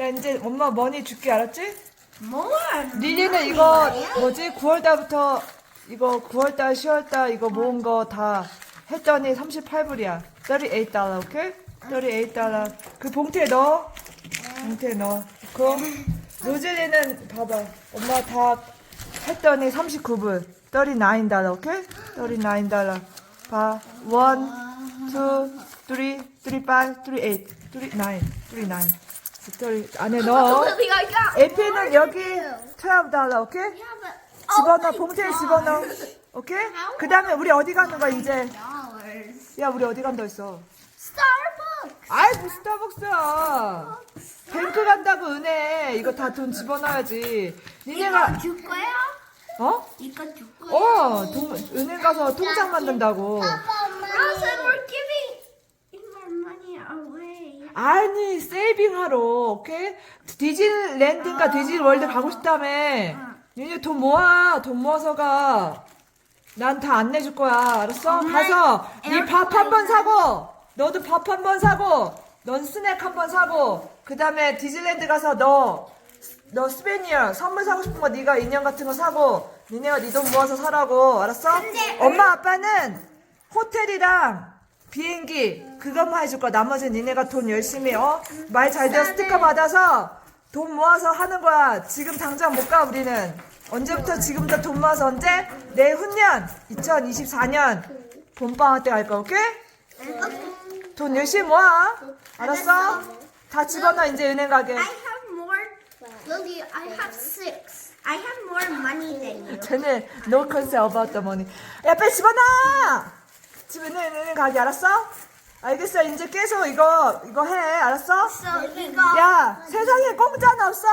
야 이제 엄마 머니 줄게 알았지? 뭐? 릴리는 이거 뭐지? 9월달부터 이거 9월달, 10월달 이거 모은 거 다 했더니 38불이야. 38달러, 오케이? 38달러. 그 봉투에 넣어. 봉투에 넣어. 그 로즐리는 봐봐. 엄마 다 했더니 39불. 39달러, 오케이? 39달러. 봐. 1, 2, 3, 35, 38, 39, 39. 안에 넣어. 에피는 여기 12달러, 오케이? 집어넣어, 봉투에 집어넣어. 오케이? 그 다음에 우리 어디 가는 거야, 이제? 야, 우리 어디 간다 했어? Starbucks. 아이, 뭐 스타벅스야. 뱅크 간다고, 은혜. 이거 다 돈 집어넣어야지. 니네가, 줄 거야? 어? 이거 줄 거야? 어, 동, 은행 가서 통장 만든다고. We're giving 아니, 세이빙 하러, 오케이? 디즈니랜드인가 디즈니월드 가고 싶다며. 니네 돈 모아, 돈 모아서 가. 난 다 안 내줄 거야, 알았어? 가서, 니밥한 번 사고, 너도 밥 한 번 사고, 넌 스낵 한 번 사고, 그 다음에 디즈니랜드 가서 너, 너 스페니어 선물 사고 싶은 거 네가 인형 같은 거 사고, 니네가 네 돈 모아서 사라고, 알았어? 엄마 아빠는 호텔이랑 비행기 그것만 해줄 거야. 나머지는 니네가 돈 열심히 어? 말잘 되어 스티커 받아서 돈 모아서 하는 거야. 지금 당장 못 가 우리는. 언제부터 지금부터 돈 모아서 언제? 내후년 2024년 봄방학 때 갈 거야. 오케이? 돈 열심히 모아. 알았어? 다 집어넣어 이제 은행 가게. I have more. Lily, I have six. I have more money than you. 쟤네 no concern about the money. 야 빨리 집어넣어. 집 은행 은행 가게 알았어? 알겠어. 이제 계속 이거 이거 해. 알았어? 이거 야, 세상에 공짜는 없어.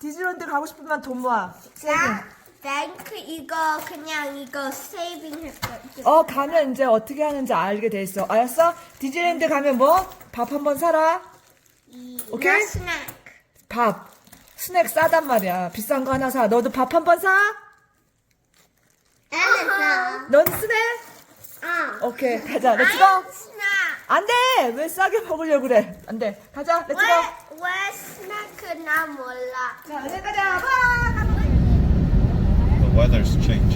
디즈니랜드 가고 싶으면 돈 모아. 세이빙. 뱅크 이거 그냥 이거 세이빙 할 거야. 어, 가면 이제 어떻게 하는지 알게 돼 있어. 알았어? 디즈니랜드 가면 뭐? 밥 한 번 사라. 오케이? 스낵. 밥. 스낵 싸단 말이야. 비싼 거 하나 사. 너도 밥 한 번 사? 알았어. 넌 스낵? 어. 오케이, 가자. 렛츠고. 스낵. 안 돼! 왜 싸게 먹으려고 그래? 안 돼. 가자. 렛츠고. 왜왜 스낵은 나 몰라. 자, 은행 가자. 와! The weather's changing,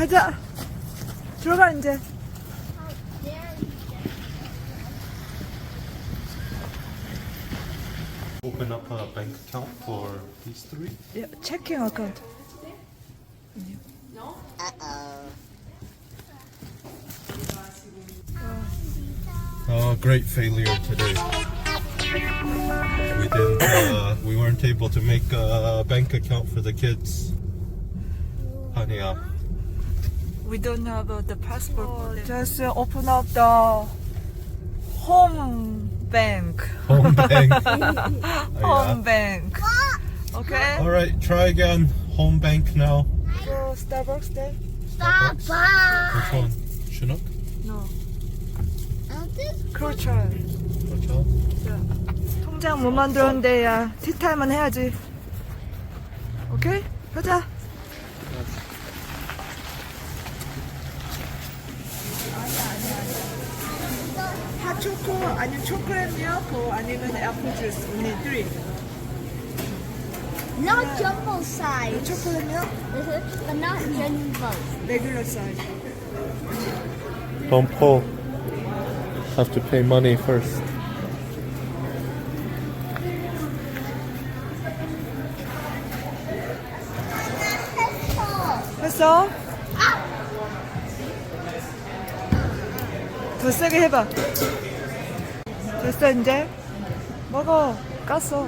가자. 들어가, 이제. Open up a bank account for these three. 야, 체킹 어카운트. Oh, great failure today. We didn't. Uh, we weren't able to make a bank account for the kids. Honey, uh, We don't have uh, the passport. Just uh, open up the home bank. home bank. Home bank. Okay. All right, try again. Home bank now. Go Starbucks there. Which Starbucks. one? Chinook. No. 어디? 그렇죠. Hotel. 통장 못 만들었는데 야 티타임은 해야지. 오케이? 가자. 핫초코 아니면 초콜릿 밀크 아니면 애플 주스 only three. Not jumbo size. 초콜릿 밀크 but not jumbo. regular size. Don't pull. Have to pay money first. 했어? 더 세게 해봐. 됐어 이제 먹어 깠어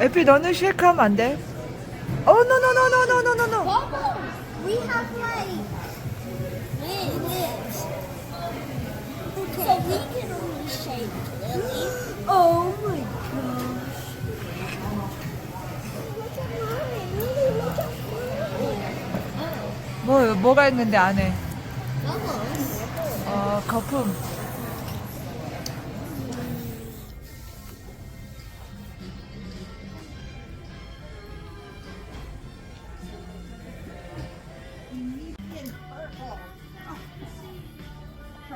에피 너는 쉐이크 하면 안 돼? 어, oh, no, no, no, no, no, no, no, no. Bobo, we have like this. Okay. So we can only shake, really. Oh my god. 뭐, 뭐가 있는데 안에? 어, 거품.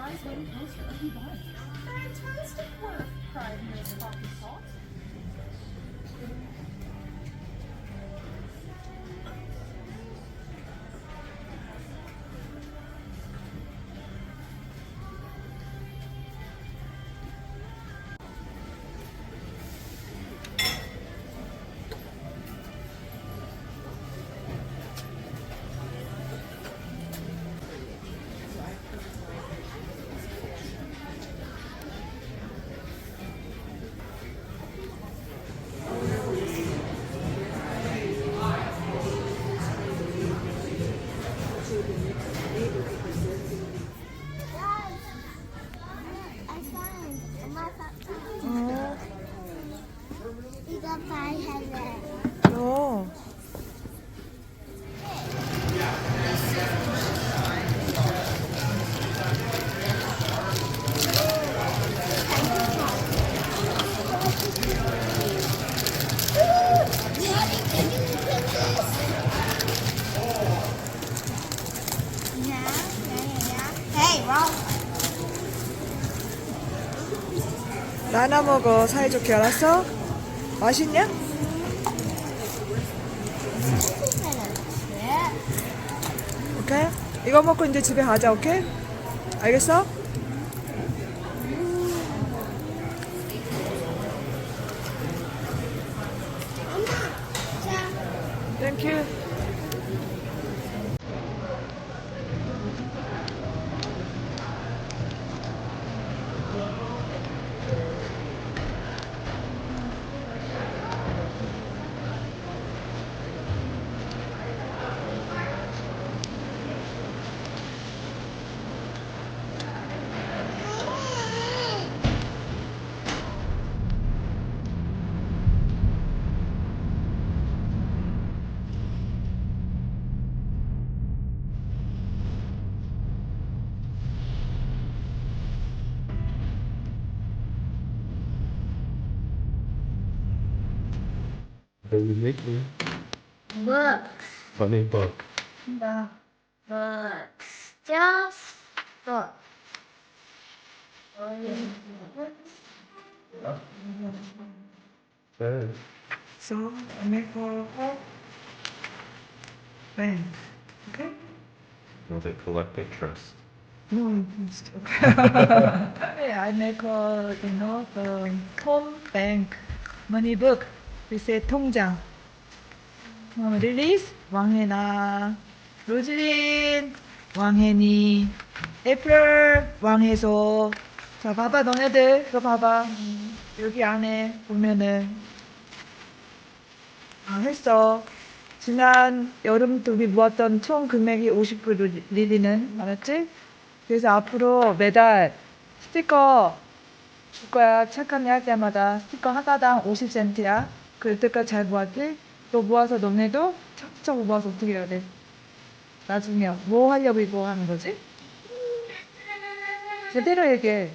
I 나나 먹어. 사이좋게 알았어? 맛있냐? 오케이? 이거 먹고 이제 집에 가자, 오케이? 알겠어? Baby make me. Books. Funny book. The books. Just books. Says. So, I make for bank. Okay? Well, they collect interest. No, it's yeah, I make a, you know, the home bank money book. Say 통장. Um, 릴리스, 왕해나, 로즈린, 왕해니, 애플, 왕해소. 자, 봐봐, 너네들. 이거 봐봐. 여기 안에 보면은, 아, 했어. 지난 여름부터 우리 모았던 총 금액이 50불 릴리는. 알았지? 그래서 앞으로 매달 스티커 줄 거야. 착한 할 때마다 스티커 하나당 50센트야. 그럴 때까지 잘 모았지? 너 모아서 너네도 차곡차곡 모아서 어떻게 해야 돼? 나중에 뭐 하려고 이거 하는 거지? 제대로 얘기해.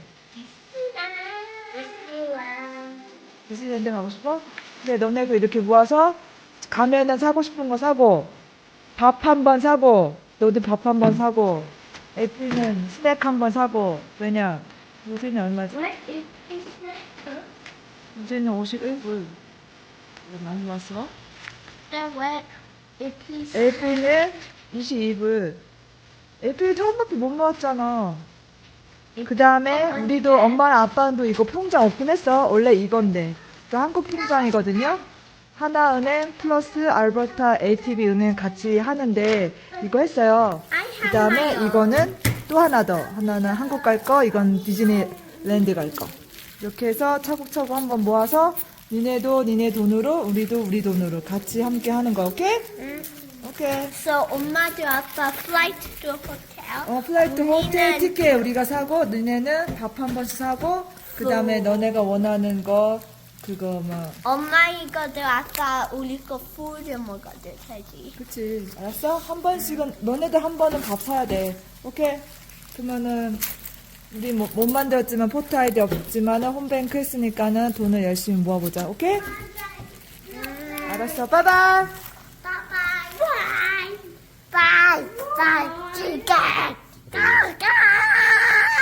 디즈니랜드 가고 싶어? 근데 너네도 이렇게 모아서 가면은 사고 싶은 거 사고 밥 한 번 사고 너도 밥 한 번 사고 애플은 스낵 한 번 사고 왜냐 요새는 얼마지? 요새는 51불 많이 왔어? 애플은 22불 애플 처음부터 못 모았잖아. 그 다음에 우리도 엄마랑 아빠도 이거 통장 없긴 했어. 원래 이건데. 또 한국 통장이거든요. 하나은행 플러스 알버타 ATB 은행 같이 하는데 이거 했어요. 그 다음에 이거는 또 하나 더. 하나는 한국 갈 거, 이건 디즈니랜드 갈 거. 이렇게 해서 차곡차곡 한번 모아서 니네도 니네 돈으로, 우리도 우리 돈으로 같이 함께 하는 거, 오케이? 오케이. So, 엄마도 아빠 flight to hotel. 어, 플라이트 호텔 우리는- 티켓 우리가 사고, 니네는 밥 한 번씩 사고, 그 다음에 너네가 원하는 거, 그거 뭐 엄마 이거들 아까 우리 거 푸드 먹어도 되지. 그치 알았어? 한 번씩은 너네들 한 번은 밥 사야 돼 오케이? 그러면은 우리 뭐, 못 만들었지만 포트 아이디 없지만은 홈뱅크 했으니까는 돈을 열심히 모아보자 오케이? 알았어 빠이바이 Bye bye. Bye bye. Bye. Bye. Bye.